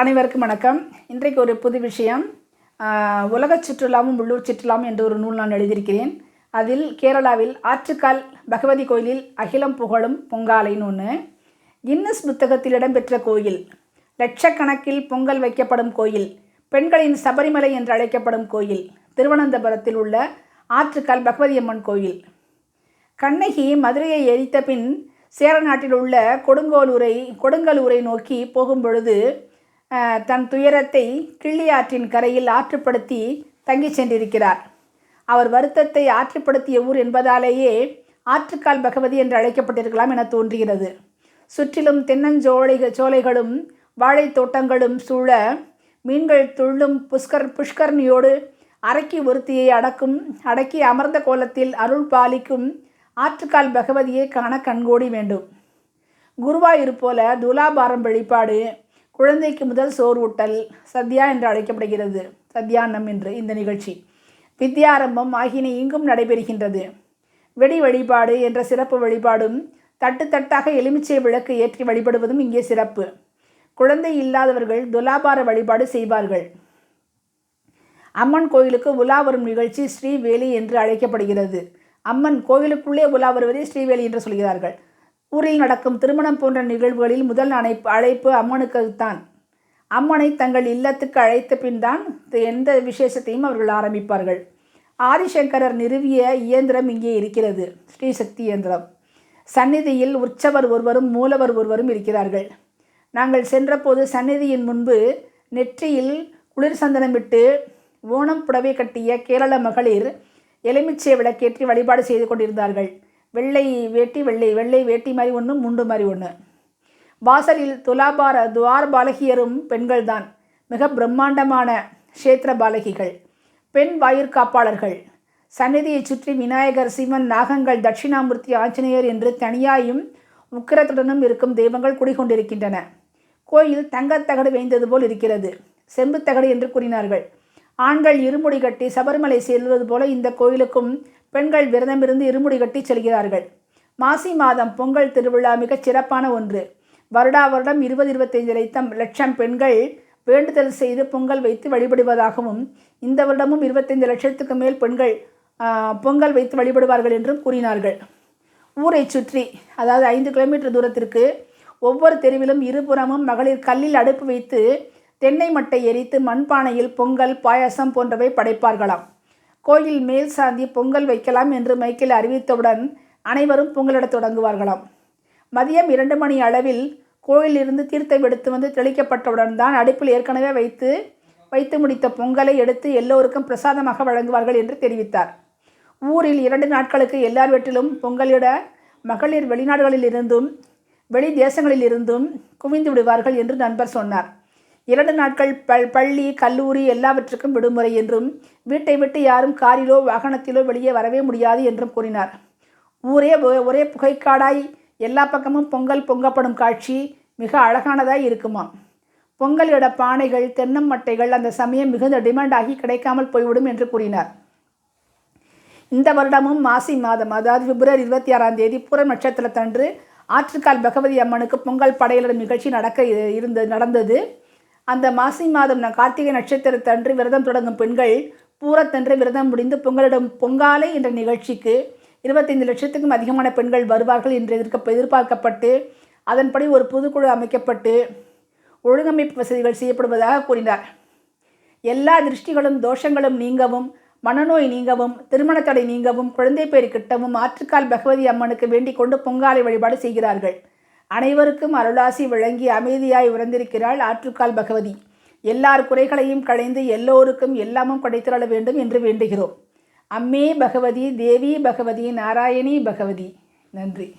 அனைவருக்கும் வணக்கம். இன்றைக்கு ஒரு புது விஷயம். உலக உலகச் சுற்றுலாவும் உள்ளூர் சுற்றுலாவும் என்ற ஒரு நூல் நான் எழுதியிருக்கிறேன். அதில் கேரளாவில் ஆற்றுக்கால் பகவதி கோயிலில் அகிலம் புகழும் பொங்காலைன்னு ஒன்று கின்னஸ் புத்தகத்தில் இடம்பெற்ற கோயில் லட்சக்கணக்கில் பொங்கல் வைக்கப்படும் கோயில் பெண்களின் சபரிமலை என்று அழைக்கப்படும் கோயில் திருவனந்தபுரத்தில் உள்ள ஆற்றுக்கால் பகவதி அம்மன் கோயில். கண்ணகி மதுரையை எரித்த பின் சேர நாட்டில் உள்ள கொடுங்கோலூரை கொடுங்கலூரை நோக்கி போகும் பொழுது தன் துயரத்தை கிள்ளியாற்றின் கரையில் ஆற்றுப்படுத்தி தங்கிச் சென்றிருக்கிறார். அவர் வருத்தத்தை ஆற்றுப்படுத்திய ஊர் என்பதாலேயே ஆற்றுக்கால் பகவதி என்று அழைக்கப்பட்டிருக்கலாம் என தோன்றுகிறது. சுற்றிலும் தென்னஞ்சோலைகள் சோலைகளும் வாழைத் தோட்டங்களும் சூழ மீன்கள் துள்ளும் புஷ்கர் புஷ்கரணியோடு அரக்கி ஒருத்தியை அடக்கும் அடக்கி அமர்ந்த கோலத்தில் அருள் பாலிக்கும் ஆற்றுக்கால் பகவதியை காண கண்கோடி வேண்டும். குருவாயூர் போல துலாபாரம் வழிபாடு குழந்தைக்கு முதல் சோறு ஊட்டல் சத்யா என்று அழைக்கப்படுகிறது. சத்யானம் என்று இந்த நிகழ்ச்சி. வித்யாரம்பம் ஆகியன இங்கும் நடைபெறுகின்றது. வெடி வழிபாடு என்ற சிறப்பு வழிபாடும் தட்டு தட்டாக எலுமிச்சை விளக்கு ஏற்றி வழிபடுவதும் இங்கே சிறப்பு. குழந்தை இல்லாதவர்கள் துலாபார வழிபாடு செய்வார்கள். அம்மன் கோயிலுக்கு உலா வரும் நிகழ்ச்சி ஸ்ரீவேலி என்று அழைக்கப்படுகிறது. அம்மன் கோயிலுக்குள்ளே உலா வருவதை ஸ்ரீவேலி என்று சொல்கிறார்கள். ஊரில் நடக்கும் திருமணம் போன்ற நிகழ்வுகளில் முதல் அழைப்பு அழைப்பு அம்மனுக்குத்தான் அம்மனை தங்கள் இல்லத்துக்கு அழைத்த பின் தான் எந்த விசேஷத்தையும் அவர்கள் ஆரம்பிப்பார்கள். ஆதிசங்கரர் நிறுவிய இயந்திரம் இங்கே இருக்கிறது ஸ்ரீசக்தி இயந்திரம். சந்நிதியில் உற்சவர் ஒருவரும் மூலவர் ஒருவரும் இருக்கிறார்கள். நாங்கள் சென்றபோது சந்நிதியின் முன்பு நெற்றியில் குளிர் சந்தனமிட்டு ஓணம் புடவை கட்டிய கேரள மகளிர் எலுமிச்சை விளக்கேற்றி வழிபாடு செய்து கொண்டிருந்தார்கள். வெள்ளை வேட்டி வெள்ளை வெள்ளை வேட்டி மாதிரி ஒன்று முண்டு மாதிரி ஒன்று வாசலில் துலாபார துவார் பாலகியரும் பெண்கள்தான். மிக பிரம்மாண்டமான க்ஷேத்திர பாலகிகள். பெண் வாயிற்காப்பாளர்கள் சந்நிதியைச் சுற்றி விநாயகர் சிவன் நாகங்கள் தட்சிணாமூர்த்தி ஆஞ்சநேயர் என்று தனியாயும் உக்கிரத்துடனும் இருக்கும் தெய்வங்கள் குடிகொண்டிருக்கின்றன. கோயில் தங்கத்தகடு வேய்ந்தது போல் இருக்கிறது. செம்புத்தகடு என்று கூறினார்கள். ஆண்கள் இருமுடி கட்டி சபரிமலை செல்வது போல இந்த கோயிலுக்கும் பெண்கள் விரதமிருந்து இருமுடி கட்டி செல்கிறார்கள். மாசி மாதம் பொங்கல் திருவிழா மிகச் சிறப்பான ஒன்று. வருடா வருடம் இருபது இருபத்தைந்து லட்சம் லட்சம் பெண்கள் வேண்டுதல் செய்து பொங்கல் வைத்து வழிபடுவதாகவும் இந்த வருடமும் இருபத்தைந்து லட்சத்துக்கு மேல் பெண்கள் பொங்கல் வைத்து வழிபடுவார்கள் என்றும் கூறினார்கள். ஊரை சுற்றி அதாவது ஐந்து கிலோமீட்டர் தூரத்திற்கு ஒவ்வொரு தெருவிலும் இருபுறமும் மகளிர் கல்லில் அடுப்பு வைத்து தென்னை மட்டை எரித்து மண்பானையில் பொங்கல் பாயாசம் போன்றவை படைப்பார்களாம். கோயில் மேல் சாந்தி பொங்கல் வைக்கலாம் என்று மைக்கேல் அறிவித்தவுடன் அனைவரும் பொங்கலிடத் தொடங்குவார்களாம். மதியம் இரண்டு மணி அளவில் கோயிலிருந்து தீர்த்தம் எடுத்து வந்து தெளிக்கப்பட்டவுடன் தான் அடுப்பில் ஏற்கனவே வைத்து வைத்து முடித்த பொங்கலை எடுத்து எல்லோருக்கும் பிரசாதமாக வழங்குவார்கள் என்று தெரிவித்தார். ஊரில் இரண்டு நாட்களுக்கு எல்லார் வீட்டிலும் பொங்கலிட மகளிர் வெளிநாடுகளில் இருந்தும் வெளி தேசங்களில் இருந்தும் குவிந்து விடுவார்கள் என்று நண்பர் சொன்னார். இரண்டு நாட்கள் பல் பள்ளி கல்லூரி எல்லாவற்றுக்கும் விடுமுறை என்றும் வீட்டை விட்டு யாரும் காரிலோ வாகனத்திலோ வெளியே வரவே முடியாது என்றும் கூறினார். ஊரே ஒரே புகைக்காடாய் எல்லா பக்கமும் பொங்கல் பொங்கப்படும் காட்சி மிக அழகானதாய் இருக்குமாம். பொங்கல் இட பானைகள் தென்னம் மட்டைகள் அந்த சமயம் மிகுந்த டிமாண்ட் ஆகி கிடைக்காமல் போய்விடும் என்று கூறினார். இந்த வருடமும் மாசி மாதம் அதாவது பிப்ரவரி இருபத்தி ஆறாம் தேதி பூர நட்சத்திரத்தன்று ஆற்றுக்கால் பகவதி அம்மனுக்கு பொங்கல் படையலிடும் நிகழ்ச்சி நடக்க இருந்தது நடந்தது. அந்த மாசி மாதம் நான் கார்த்திகை நட்சத்திரத்தன்று விரதம் தொடங்கும் பெண்கள் பூரத்தன்று விரதம் முடிந்து பொங்கலிடம் பொங்காலை என்ற நிகழ்ச்சிக்கு இருபத்தைந்து லட்சத்துக்கும் அதிகமான பெண்கள் வருவார்கள் என்று எதிர்க்க எதிர்பார்க்கப்பட்டு அதன்படி ஒரு பொதுக்குழு அமைக்கப்பட்டு ஒழுங்கமைப்பு வசதிகள் செய்யப்படுவதாக கூறினார். எல்லா திருஷ்டிகளும் தோஷங்களும் நீங்கவும் மனநோய் நீங்கவும் திருமண தடை நீங்கவும் குழந்தை பேர் கிட்டவும் ஆற்றுக்கால் பகவதி அம்மனுக்கு வேண்டிக் கொண்டு பொங்காலை வழிபாடு செய்கிறார்கள். அனைவருக்கும் அருளாசி விளங்கி அமைதியாய் உறந்திருக்கிறாள் ஆற்றுக்கால் பகவதி. எல்லார் குறைகளையும் களைந்து எல்லோருக்கும் எல்லாமும் கிடைத்திரள வேண்டும் என்று வேண்டுகிறோம். அம்மே பகவதி தேவி பகவதி நாராயணி பகவதி. நன்றி.